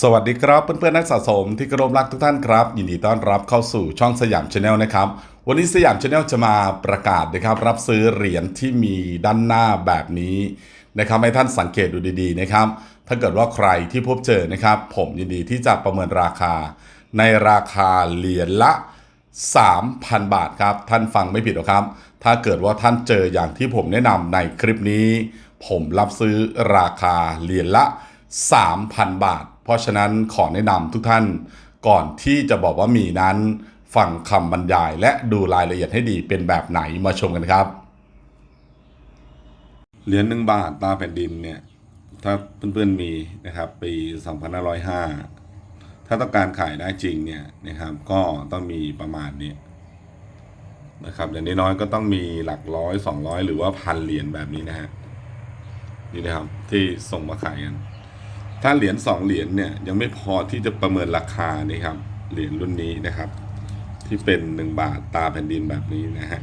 สวัสดีครับเพื่อนๆนักสะสมที่เคารพรักทุกท่านครับ ยินดีต้อนรับเข้าสู่ช่องสยามชาแนลนะครับ วันนี้สยามชาแนลจะมาประกาศนะครับ รับซื้อเหรียญที่มีด้านหน้าแบบนี้นะครับให้ท่านสังเกตดูดีๆนะครับ ถ้าเกิดว่าใครที่พบเจอนะครับ ผมยินดีที่จะประเมินราคา ในราคาเหรียญละ 3,000 บาทครับ ท่านฟังไม่ผิดหรอกครับ ถ้าเกิดว่าท่านเจออย่างที่ผมแนะนำในคลิปนี้ ผมรับซื้อราคาเหรียญละ 3,000 บาท ราะฉะนั้นขอแนะนำทุกท่านก่อนที่จะบอกว่ามีนั้นฟังคำบรรยายและดูรายละเอียดให้ดีเป็นแบบไหนมาชมกันครับ เหรียญหนึ่งบาทตาแผ่นดินเนี่ย ถ้าเพื่อนๆมีนะครับ ปี 2505 ถ้าต้องการขายได้จริงเนี่ยนะครับ ก็ต้องมีประมาณนี้นะครับอย่างน้อยๆก็ต้องมีหลักร้อยสองร้อยหรือว่าพันเหรียญแบบนี้นะฮะนี่นะครับที่ส่งมาขายกัน ถ้าเหรียญสองเหรียญเนี่ยยังไม่พอที่จะประเมินราคานี่ครับเหรียญรุ่นนี้นะครับ ที่เป็นหนึ่งบาทตาแผ่นดินแบบนี้นะฮะ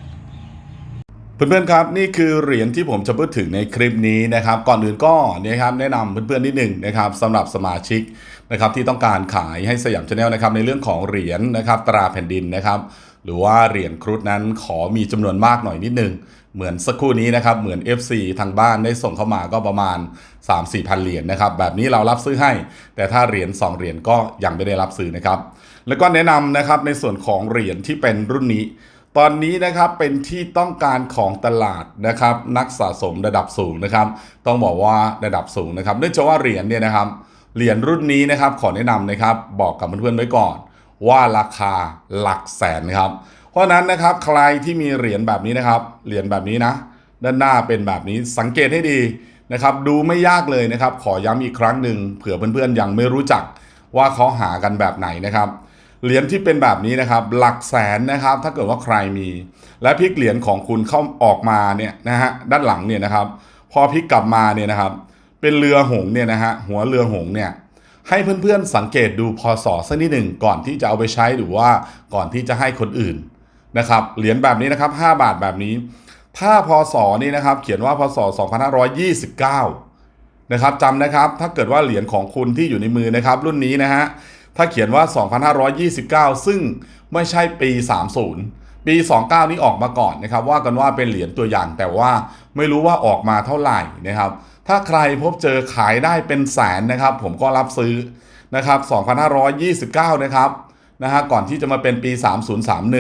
เพื่อนๆครับนี่คือเหรียญที่ผมจะพูดถึงในคลิปนี้นะครับ ก่อนอื่นก็นะครับแนะนำเพื่อนๆนิดหนึ่งนะครับสำหรับสมาชิกนะครับที่ต้องการขายให้สยามชาแนลนะครับในเรื่องของเหรียญนะครับตราแผ่นดินนะครับ หรือว่าเหรียญครุฑนั้นขอมีจำนวนมากหน่อยนิดหนึง เหมือนสักครู่นี้นะครับ เหมือน FC ทางบ้านได้ส่งเข้ามาก็ประมาณ 3-4พันเหรียญนะครับ แบบนี้เรารับซื้อให้ แต่ถ้าเหรียญ2เหรียญก็ยังไม่ได้รับซื้อนะครับ แล้วก็แนะนำนะครับในส่วนของเหรียญที่เป็นรุ่นนี้ตอนนี้นะครับเป็นที่ต้องการของตลาดนะครับนักสะสมระดับสูงนะครับ ต้องบอกว่าระดับสูงนะครับเนื่องจากว่าเหรียญเนี่ยนะครับเหรียญรุ่นนี้นะครับขอแนะนำนะครับ บอกกับเพื่อนๆไว้ก่อน ว่าราคาหลักแสนครับ เพราะนั้นนะครับใครที่มีเหรียญแบบนี้นะครับ เหรียญแบบนี้นะ ด้านหน้าเป็นแบบนี้สังเกตให้ดีนะครับ ดูไม่ยากเลยนะครับ ขอย้ำอีกครั้งหนึ่งเผื่อเพื่อนๆยังไม่รู้จักว่าเขาหากันแบบไหนนะครับ เหรียญที่เป็นแบบนี้นะครับ หลักแสนนะครับ ถ้าเกิดว่าใครมี และพลิกเหรียญของคุณเข้าออกมาเนี่ยนะฮะด้านหลังเนี่ยนะครับ พอพลิกกลับมาเนี่ยนะครับ เป็นเรือหงเนี่ยนะฮะหัวเรือหงเนี่ย ให้เพื่อนๆสังเกตดูพศสักนิดหนึ่งก่อนที่จะเอาไปใช้หรือว่าก่อนที่จะให้คนอื่นนะครับเหรียญแบบนี้นะครับ 5 บาทแบบนี้ ถ้าพศนี่นะครับ เขียนว่าพศ 2529 นะครับจำนะครับ ถ้าเกิดว่าเหรียญของคุณที่อยู่ในมือนะครับ รุ่นนี้นะฮะถ้าเขียนว่า 2529 ซึ่งไม่ใช่ปี 30 ปี 29 นี้ออกมาก่อนนะครับ ว่ากันว่าเป็นเหรียญตัวอย่างแต่ว่าไม่รู้ว่าออกมาเท่าไหร่นะครับ ถ้าใครพบเจอขายได้เป็นแสนนะครับ ผมก็รับซื้อนะครับ2529 นะครับนะฮะก่อนที่จะมาเป็นปี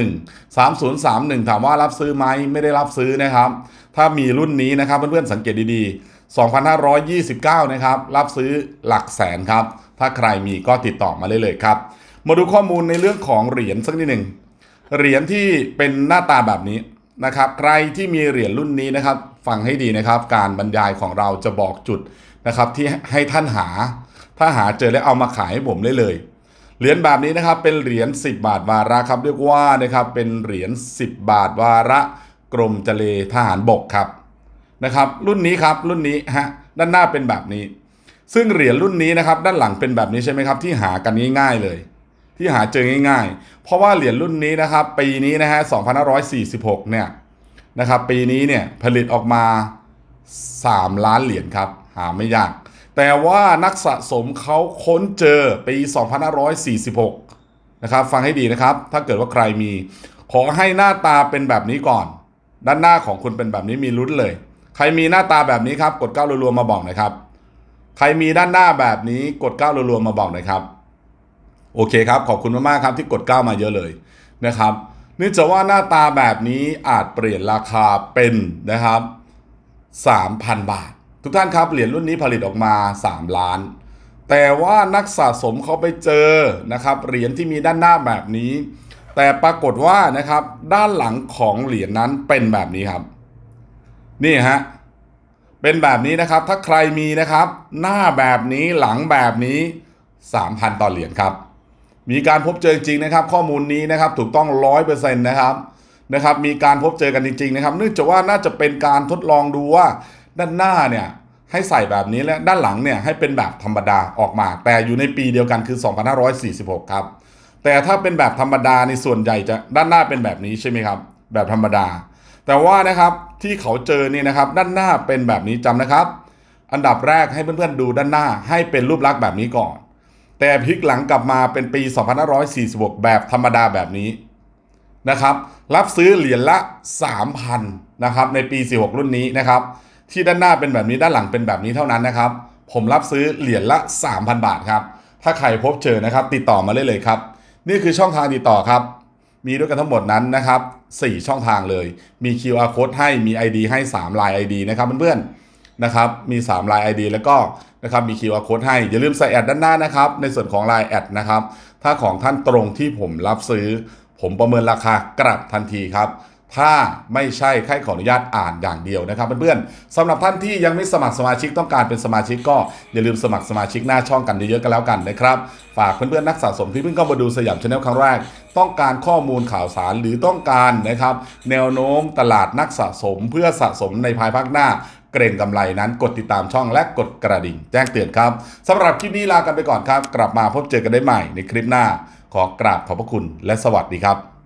3031 3031 ถามว่ารับซื้อไหมไม่ได้รับซื้อนะครับ ถ้ามีรุ่นนี้นะครับเพื่อนๆสังเกตดีๆ 2529 นะครับ รับซื้อหลักแสนครับ ถ้าใครมีก็ติดต่อมาเลยเลยครับ มาดูข้อมูลในเรื่องของเหรียญสักนิดหนึ่งเหรียญที่เป็นหน้าตาแบบนี้นะครับ ใครที่มีเหรียญรุ่นนี้นะครับฟังให้ดีนะครับ การบรรยายของเราจะบอกจุดนะครับ ที่ให้ท่านหา ถ้าหาเจอแล้วเอามาขายให้ผมได้เลยเหรียญแบบนี้นะครับเป็นเหรียญ10 บาทวาระครับเรียกว่านะครับเป็นเหรียญ10 บาทวาระกรมเจเลทหารบกครับนะครับ รุ่นนี้ครับรุ่นนี้ฮะด้านหน้าเป็นแบบนี้ ซึ่งเหรียญรุ่นนี้นะครับ ด้านหลังเป็นแบบนี้ใช่ไหมครับ ที่หากันง่ายๆเลย ที่หาเจอง่ายๆ เพราะว่าเหรียญรุ่นนี้นะครับ ปีนี้นะฮะ2546 เนี่ย นะครับปีนี้เนี่ยผลิตออกมา 3 ล้านเหรียญครับ หาไม่ยาก แต่ว่านักสะสมเขาค้นเจอปี 2546 นะครับ ฟังให้ดีนะครับ ถ้าเกิดว่าใครมี ขอให้หน้าตาเป็นแบบนี้ก่อน ด้านหน้าของคุณเป็นแบบนี้มีลุ้นเลย ใครมีหน้าตาแบบนี้ครับ กดก้าวรัวๆมาบอกหน่อยครับ ใครมีด้านหน้าแบบนี้กดก้าวรัวๆมาบอกหน่อยครับ โอเคครับ ขอบคุณมากๆครับที่กดก้าวมาเยอะเลยนะครับ เนื่องจากว่าหน้าตาแบบนี้อาจเปลี่ยนราคาเป็นนะครับ 3,000 บาท ทุกท่านครับเหรียญรุ่นนี้ผลิตออกมา 3 ล้าน แต่ว่านักสะสมเขาไปเจอนะครับเหรียญที่มีด้านหน้าแบบนี้ แต่ปรากฏว่านะครับด้านหลังของเหรียญนั้นเป็นแบบนี้ครับ นี่ฮะเป็นแบบนี้นะครับถ้าใครมีนะครับ หน้าแบบนี้หลังแบบนี้ 3,000 ต่อเหรียญครับ มีการพบเจอจริงนะครับ ข้อมูลนี้นะครับถูกต้องร้อยเปอร์เซ็นต์นะครับนะครับ มีการพบเจอกันจริง ๆ นะครับ เนื่องจากว่าน่าจะเป็นการทดลองดูว่าด้านหน้าเนี่ยให้ใส่แบบนี้และด้านหลังเนี่ยให้เป็นแบบธรรมดาออกมา แต่อยู่ในปีเดียวกันคือ 2546 ครับ แต่ถ้าเป็นแบบธรรมดาในส่วนใหญ่จะด้านหน้าเป็นแบบนี้ใช่ไหมครับ แบบธรรมดา แต่ว่านะครับที่เขาเจอนี่นะครับ ด้านหน้าเป็นแบบนี้จำนะครับ อันดับแรกให้เพื่อนๆดูด้านหน้าให้เป็นรูปลักษณ์แบบนี้ก่อน แต่พลิกหลังกลับมาเป็นปี 2546 แบบธรรมดาแบบนี้นะครับ รับซื้อเหรียญละ 3,000นะครับในปี 46 รุ่นนี้นะครับ ที่ด้านหน้าเป็นแบบนี้ด้านหลังเป็นแบบนี้เท่านั้นนะครับ ผมรับซื้อเหรียญละ 3,000 บาทครับ ถ้าใครพบเจอนะครับ ติดต่อมาได้เลยครับ นี่คือช่องทางติดต่อครับ มีด้วยกันทั้งหมดนั้นนะครับ 4 ช่องทางเลย มี QR code ให้มี ID ให้ 3 ลาย ID นะครับเพื่อนๆ นะครับมี 3 ลาย ID แล้วก็นะครับมี QR code ให้ อย่าลืมใส่แอดด้านหน้านะครับ ในส่วนของลายแอดนะครับถ้าของท่านตรงที่ผมรับซื้อ ผมประเมินราคากลับทันทีครับถ้าไม่ใช่แค่ขออนุญาตอ่านอย่างเดียวนะครับเพื่อนๆสำหรับท่านที่ยังไม่สมัครสมาชิกต้องการเป็นสมาชิกก็อย่าลืมสมัครสมาชิกหน้าช่องกันเยอะๆกันแล้วกันนะครับ ฝากเพื่อนๆนักสะสมที่เพิ่งเข้ามาดูสยามชาแนลครั้งแรก ต้องการข้อมูลข่าวสารหรือต้องการนะครับ แนวโน้มตลาดนักสะสมเพื่อสะสมในภายภาคหน้า เกรงกำไรนั้นกดติดตามช่องและกดกระดิ่งแจ้งเตือนครับสำหรับคลิปนี้ลากันไปก่อนครับ กลับมาพบเจอกันได้ใหม่ในคลิปหน้า ขอกราบขอบพระคุณและสวัสดีครับ